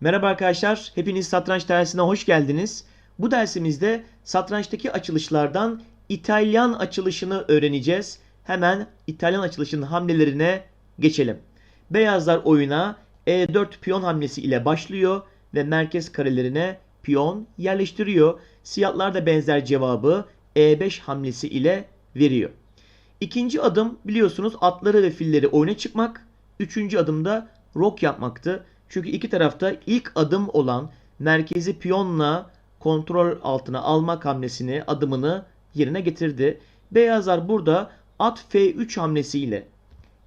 Merhaba arkadaşlar, hepiniz satranç dersine hoş geldiniz. Bu dersimizde satrançtaki açılışlardan İtalyan açılışını öğreneceğiz. Hemen İtalyan açılışının hamlelerine geçelim. Beyazlar oyuna E4 piyon hamlesi ile başlıyor ve merkez karelerine piyon yerleştiriyor. Siyahlar da benzer cevabı E5 hamlesi ile veriyor. İkinci adım biliyorsunuz atları ve filleri oyuna çıkmak. Üçüncü adımda rok yapmaktı. Çünkü iki tarafta ilk adım olan merkezi piyonla kontrol altına almak hamlesini, adımını yerine getirdi. Beyazlar burada at F3 hamlesiyle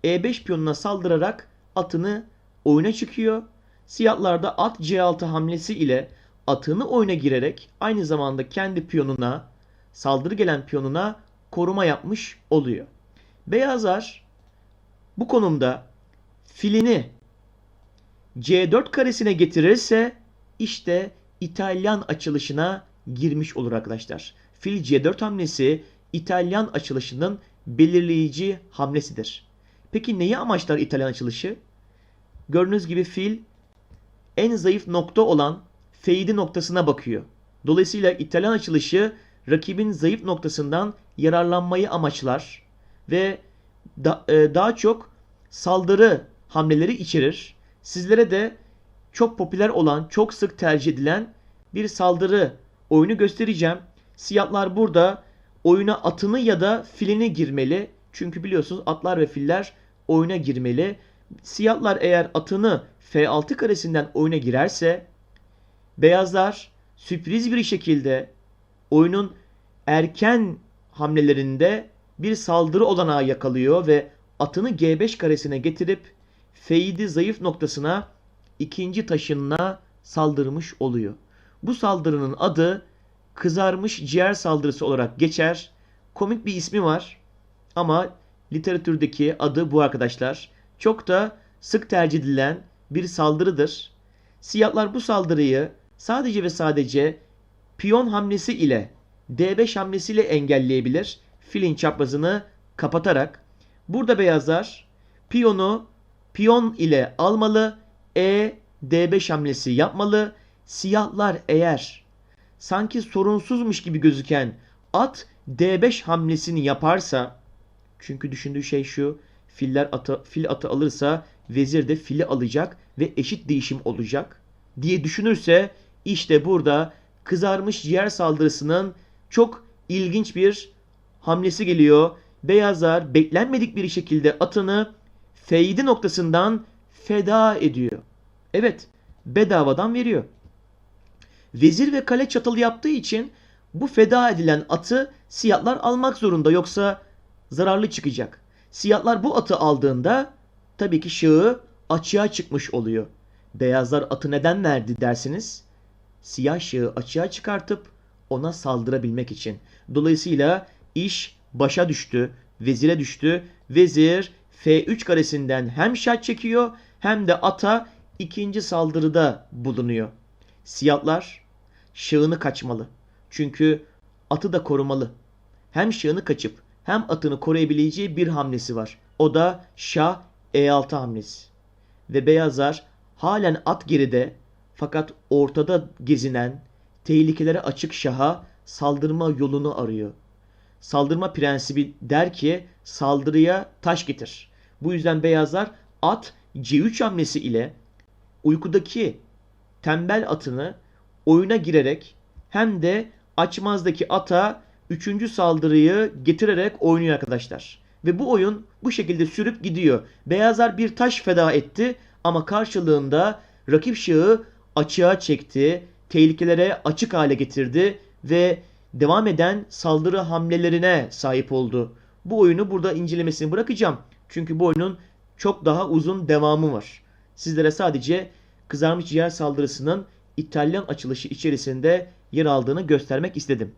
E5 piyonuna saldırarak atını oyuna çıkıyor. Siyahlar da at C6 hamlesi ile atını oyuna girerek aynı zamanda kendi piyonuna, saldırı gelen piyonuna koruma yapmış oluyor. Beyazlar bu konumda filini C4 karesine getirirse işte İtalyan açılışına girmiş olur arkadaşlar. Fil C4 hamlesi İtalyan açılışının belirleyici hamlesidir. Peki neyi amaçlar İtalyan açılışı? Gördüğünüz gibi fil en zayıf nokta olan F7 noktasına bakıyor. Dolayısıyla İtalyan açılışı rakibin zayıf noktasından yararlanmayı amaçlar ve da, e, daha çok saldırı hamleleri içerir. Sizlere de çok popüler olan, çok sık tercih edilen bir saldırı oyunu göstereceğim. Siyahlar burada oyuna atını ya da filini girmeli. Çünkü biliyorsunuz atlar ve filler oyuna girmeli. Siyahlar eğer atını F6 karesinden oyuna girerse beyazlar sürpriz bir şekilde oyunun erken hamlelerinde bir saldırı olanağı yakalıyor ve atını G5 karesine getirip F7 zayıf noktasına ikinci taşınına saldırmış oluyor. Bu saldırının adı kızarmış ciğer saldırısı olarak geçer. Komik bir ismi var ama literatürdeki adı bu arkadaşlar. Çok da sık tercih edilen bir saldırıdır. Siyahlar bu saldırıyı sadece ve sadece piyon hamlesi ile D5 hamlesiyle engelleyebilir. Filin çaprazını kapatarak. Burada beyazlar piyonu piyon ile almalı. E D5 hamlesi yapmalı. Siyahlar eğer sanki sorunsuzmuş gibi gözüken at D5 hamlesini yaparsa çünkü düşündüğü şey şu filler atı, fil atı alırsa vezir de fili alacak ve eşit değişim olacak diye düşünürse işte burada kızarmış ciğer saldırısının çok ilginç bir hamlesi geliyor. Beyazlar beklenmedik bir şekilde atını F7 noktasından feda ediyor. Evet, bedavadan veriyor. Vezir ve kale çatalı yaptığı için bu feda edilen atı siyahlar almak zorunda yoksa zararlı çıkacak. Siyahlar bu atı aldığında tabii ki şahı açığa çıkmış oluyor. Beyazlar atı neden verdi dersiniz? Siyah şahı açığa çıkartıp ona saldırabilmek için. Dolayısıyla iş başa düştü, vezire düştü. Vezir F3 karesinden hem şah çekiyor hem de ata ikinci saldırıda bulunuyor. Siyahlar şahını kaçmalı. Çünkü atı da korumalı. Hem şahını kaçıp hem atını koruyabileceği bir hamlesi var. O da şah E6 hamlesi. Ve beyazlar halen at geride fakat ortada gezinen tehlikelere açık şaha saldırma yolunu arıyor. Saldırma prensibi der ki saldırıya taş getir. Bu yüzden beyazlar at C3 hamlesi ile uykudaki tembel atını oyuna girerek hem de açmazdaki ata üçüncü saldırıyı getirerek oynuyor arkadaşlar. Ve bu oyun bu şekilde sürüp gidiyor. Beyazlar bir taş feda etti ama karşılığında rakip şahı açığa çekti, tehlikelere açık hale getirdi ve devam eden saldırı hamlelerine sahip oldu. Bu oyunu burada incelemesini bırakacağım. Çünkü bu oyunun çok daha uzun devamı var. Sizlere sadece kızarmış ciğer saldırısının İtalyan açılışı içerisinde yer aldığını göstermek istedim.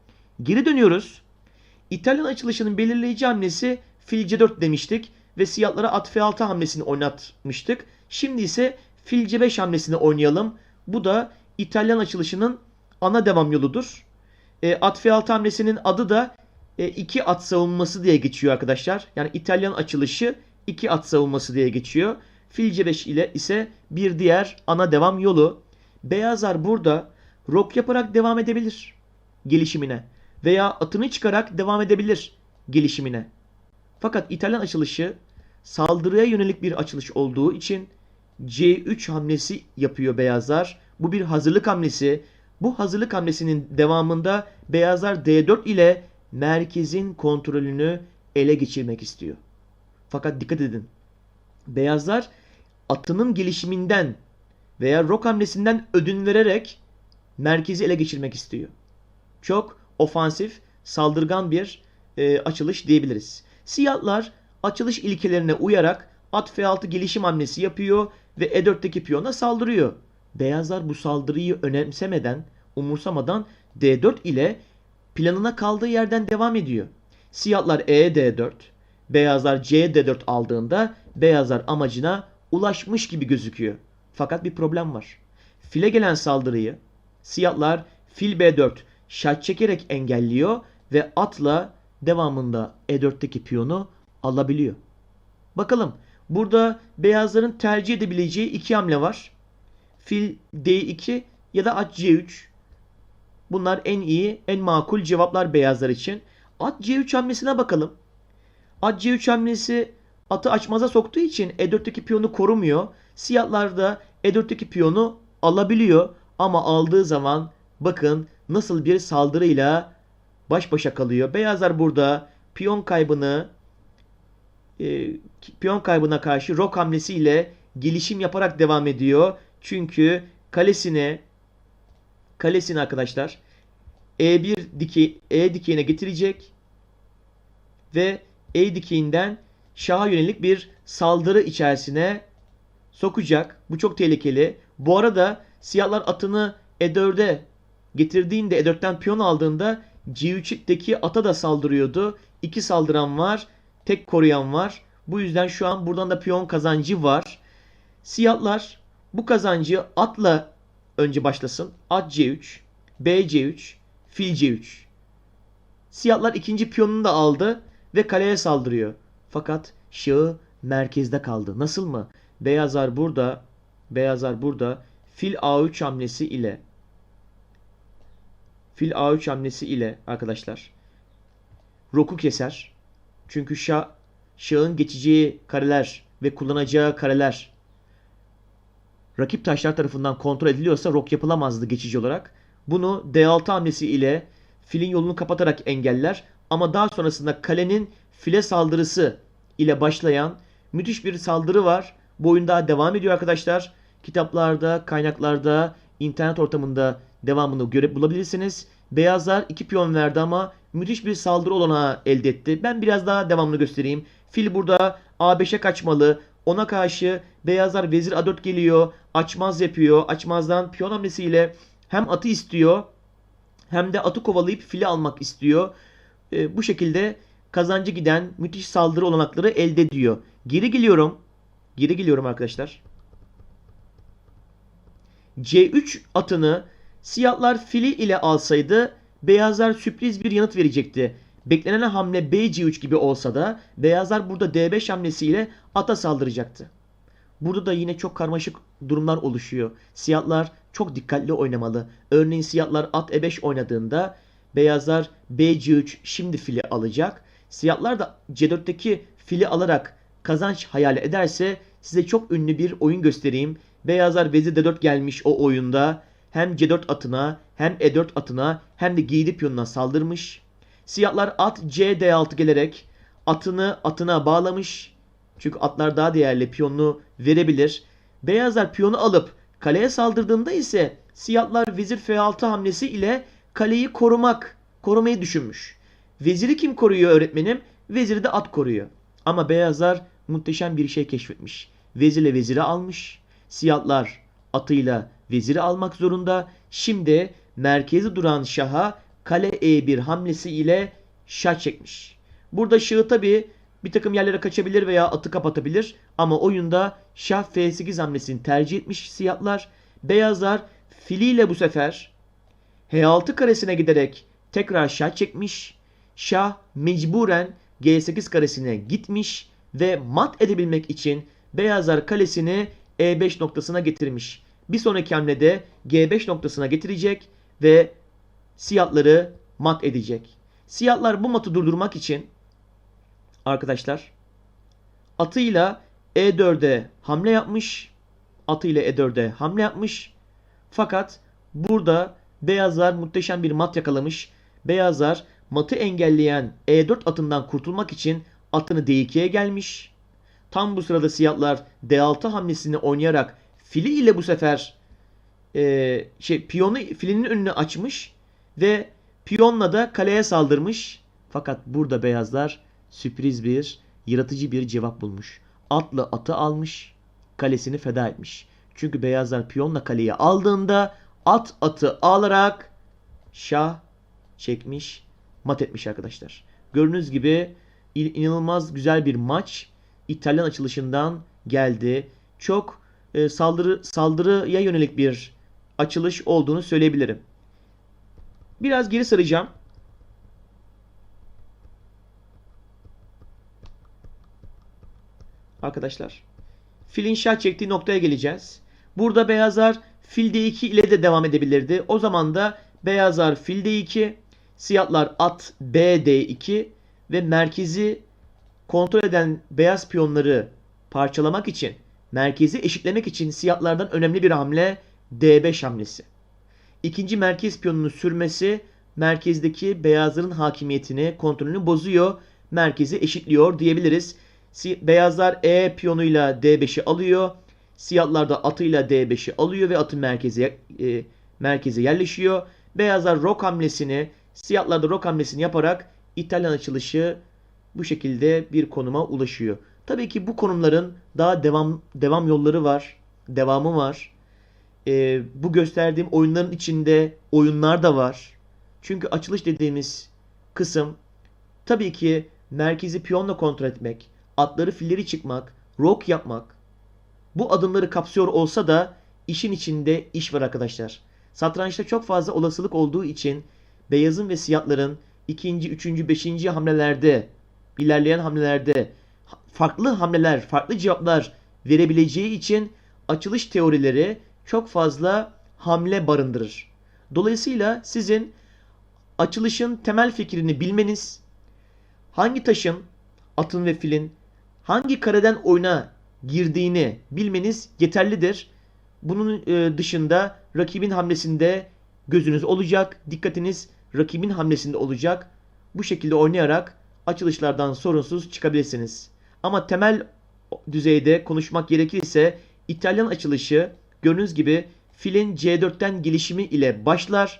Geri dönüyoruz. İtalyan açılışının belirleyici hamlesi fil C4 demiştik ve siyahlara at F6 hamlesini oynatmıştık. Şimdi ise fil C5 hamlesini oynayalım. Bu da İtalyan açılışının ana devam yoludur. E, at F6 hamlesinin adı da e, at savunması diye geçiyor arkadaşlar. Yani İtalyan açılışı iki at savunması diye geçiyor. Fil C5 ile ise bir diğer ana devam yolu. Beyazlar burada rok yaparak devam edebilir gelişimine veya atını çıkarak devam edebilir gelişimine. Fakat İtalyan açılışı saldırıya yönelik bir açılış olduğu için C3 hamlesi yapıyor beyazlar. Bu bir hazırlık hamlesi. Bu hazırlık hamlesinin devamında beyazlar D4 ile merkezin kontrolünü ele geçirmek istiyor. Fakat dikkat edin. Beyazlar atının gelişiminden veya rok hamlesinden ödün vererek merkezi ele geçirmek istiyor. Çok ofansif, saldırgan bir e, açılış diyebiliriz. Siyahlar açılış ilkelerine uyarak at F6 gelişim hamlesi yapıyor ve E4'teki piyona saldırıyor. Beyazlar bu saldırıyı önemsemeden, umursamadan D4 ile planına kaldığı yerden devam ediyor. Siyahlar E D4, beyazlar C D4 aldığında beyazlar amacına ulaşmış gibi gözüküyor. Fakat bir problem var. File gelen saldırıyı siyahlar fil B4 şah çekerek engelliyor ve atla devamında E4'teki piyonu alabiliyor. Bakalım burada beyazların tercih edebileceği iki hamle var. Fil D2 ya da at C3. Bunlar en iyi, en makul cevaplar beyazlar için. At C3 hamlesine bakalım. At C3 hamlesi atı açmaza soktuğu için E4'teki piyonu korumuyor. Siyahlar da E4'teki piyonu alabiliyor. Ama aldığı zaman bakın nasıl bir saldırıyla baş başa kalıyor. Beyazlar burada piyon kaybını e, piyon kaybına karşı rok hamlesiyle gelişim yaparak devam ediyor. Çünkü kalesine kalesini arkadaşlar E1 dike E dikeyine getirecek ve E dikeyinden şaha yönelik bir saldırı içerisine sokacak. Bu çok tehlikeli. Bu arada siyahlar atını E4'e getirdiğinde E4'ten piyon aldığında G3'teki ata da saldırıyordu. İki saldıran var. Tek koruyan var. Bu yüzden şu an buradan da piyon kazancı var. Siyahlar bu kazancı atla önce başlasın. At C3, B C3, fil C3. Siyahlar ikinci piyonunu da aldı ve kaleye saldırıyor. Fakat şahı merkezde kaldı. Nasıl mı? Beyazlar burada, beyazlar burada fil A3 hamlesi ile fil A3 hamlesi ile arkadaşlar roku keser. Çünkü şah şahın geçeceği kareler ve kullanacağı kareler rakip taşlar tarafından kontrol ediliyorsa rok yapılamazdı geçici olarak. Bunu D6 hamlesi ile filin yolunu kapatarak engeller ama daha sonrasında kalenin file saldırısı ile başlayan müthiş bir saldırı var. Bu oyun daha devam ediyor arkadaşlar. Kitaplarda, kaynaklarda, internet ortamında devamını görüp bulabilirsiniz. Beyazlar 2 piyon verdi ama müthiş bir saldırı olanağı elde etti. Ben biraz daha devamını göstereyim. Fil burada A5'e kaçmalı. Ona karşı beyazlar vezir A4 geliyor. Açmaz yapıyor. Açmazdan piyon hamlesiyle hem atı istiyor hem de atı kovalayıp fili almak istiyor. E, bu şekilde kazancı giden müthiş saldırı olanakları elde ediyor. Geri geliyorum. Geri geliyorum arkadaşlar. C3 atını siyahlar fili ile alsaydı beyazlar sürpriz bir yanıt verecekti. Beklenen hamle B C3 gibi olsa da beyazlar burada D5 hamlesiyle ata saldıracaktı. Burada da yine çok karmaşık durumlar oluşuyor. Siyahlar çok dikkatli oynamalı. Örneğin siyahlar at E5 oynadığında beyazlar B C3 şimdi fili alacak. Siyahlar da C4'teki fili alarak kazanç hayal ederse size çok ünlü bir oyun göstereyim. Beyazlar vezir D4 gelmiş o oyunda. Hem C4 atına hem E4 atına hem de giydi piyonuna saldırmış. Siyahlar at C D6 gelerek atını atına bağlamış. Çünkü atlar daha değerli piyonunu verebilir. Beyazlar piyonu alıp kaleye saldırdığında ise siyahlar vezir F6 hamlesi ile kaleyi korumak, korumayı düşünmüş. Veziri kim koruyor öğretmenim? Veziri de at koruyor. Ama beyazlar muhteşem bir şey keşfetmiş. Vezirle veziri almış. Siyahlar atıyla veziri almak zorunda. Şimdi merkezi duran şaha kale E1 hamlesi ile şah çekmiş. Burada şahı tabi bir takım yerlere kaçabilir veya atı kapatabilir. Ama oyunda şah F8 hamlesini tercih etmiş siyahlar. Beyazlar filiyle bu sefer H6 karesine giderek tekrar şah çekmiş. Şah mecburen G8 karesine gitmiş ve mat edebilmek için beyazlar kalesini E5 noktasına getirmiş. bir sonraki hamlede G5 noktasına getirecek ve siyahları mat edecek. Siyahlar bu matı durdurmak için arkadaşlar atıyla E4'e hamle yapmış. Atıyla E4'e hamle yapmış. Fakat burada beyazlar muhteşem bir mat yakalamış. Beyazlar matı engelleyen E4 atından kurtulmak için atını D2'ye gelmiş. Tam bu sırada siyahlar D6 hamlesini oynayarak fili ile bu sefer e, şey piyonu filinin önünü açmış ve piyonla da kaleye saldırmış. Fakat burada beyazlar sürpriz bir, yaratıcı bir cevap bulmuş. Atla atı almış, kalesini feda etmiş. Çünkü beyazlar piyonla kaleyi aldığında at atı alarak şah çekmiş, mat etmiş arkadaşlar. Gördüğünüz gibi in- inanılmaz güzel bir maç İtalyan açılışından geldi. Çok e, saldırı saldırıya yönelik bir açılış olduğunu söyleyebilirim. Biraz geri saracağım. Arkadaşlar. Filin şah çektiği noktaya geleceğiz. Burada beyazlar fil d2 ile de devam edebilirdi. O zaman da beyazlar fil d2, siyahlar at b d2 ve merkezi kontrol eden beyaz piyonları parçalamak için, merkezi eşitlemek için siyahlardan önemli bir hamle D5 hamlesi. İkinci merkez piyonunu sürmesi merkezdeki beyazların hakimiyetini, kontrolünü bozuyor, merkezi eşitliyor diyebiliriz. Beyazlar E piyonuyla D5'i alıyor. Siyahlar da atıyla D5'i alıyor ve atın merkeze e, merkeze yerleşiyor. Beyazlar rok hamlesini, siyahlar da rok hamlesini yaparak İtalyan açılışı bu şekilde bir konuma ulaşıyor. Tabii ki bu konumların daha devam devam yolları var, devamı var. Ee, bu gösterdiğim oyunların içinde oyunlar da var. Çünkü açılış dediğimiz kısım tabii ki merkezi piyonla kontrol etmek, atları filleri çıkmak, rock yapmak. Bu adımları kapsıyor olsa da işin içinde iş var arkadaşlar. Satrançta çok fazla olasılık olduğu için beyazın ve siyahların ikinci, üçüncü, beşinci hamlelerde ilerleyen hamlelerde farklı hamleler, farklı cevaplar verebileceği için açılış teorileri çok fazla hamle barındırır. Dolayısıyla sizin açılışın temel fikrini bilmeniz, hangi taşın, atın ve filin hangi kareden oyuna girdiğini bilmeniz yeterlidir. Bunun e, dışında rakibin hamlesinde gözünüz olacak, dikkatiniz rakibin hamlesinde olacak. Bu şekilde oynayarak açılışlardan sorunsuz çıkabilirsiniz. Ama temel düzeyde konuşmak gerekirse İtalyan açılışı gördüğünüz gibi filin C4'ten gelişimi ile başlar.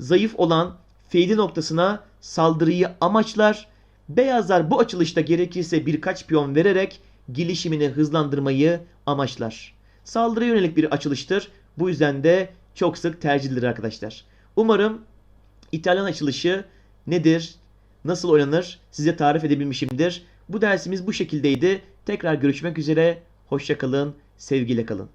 Zayıf olan feydi noktasına saldırıyı amaçlar. Beyazlar bu açılışta gerekirse birkaç piyon vererek gelişimini hızlandırmayı amaçlar. Saldırıya yönelik bir açılıştır. Bu yüzden de çok sık tercih edilir arkadaşlar. Umarım İtalyan açılışı nedir, nasıl oynanır size tarif edebilmişimdir. Bu dersimiz bu şekildeydi. Tekrar görüşmek üzere. Hoşça kalın, sevgiyle kalın.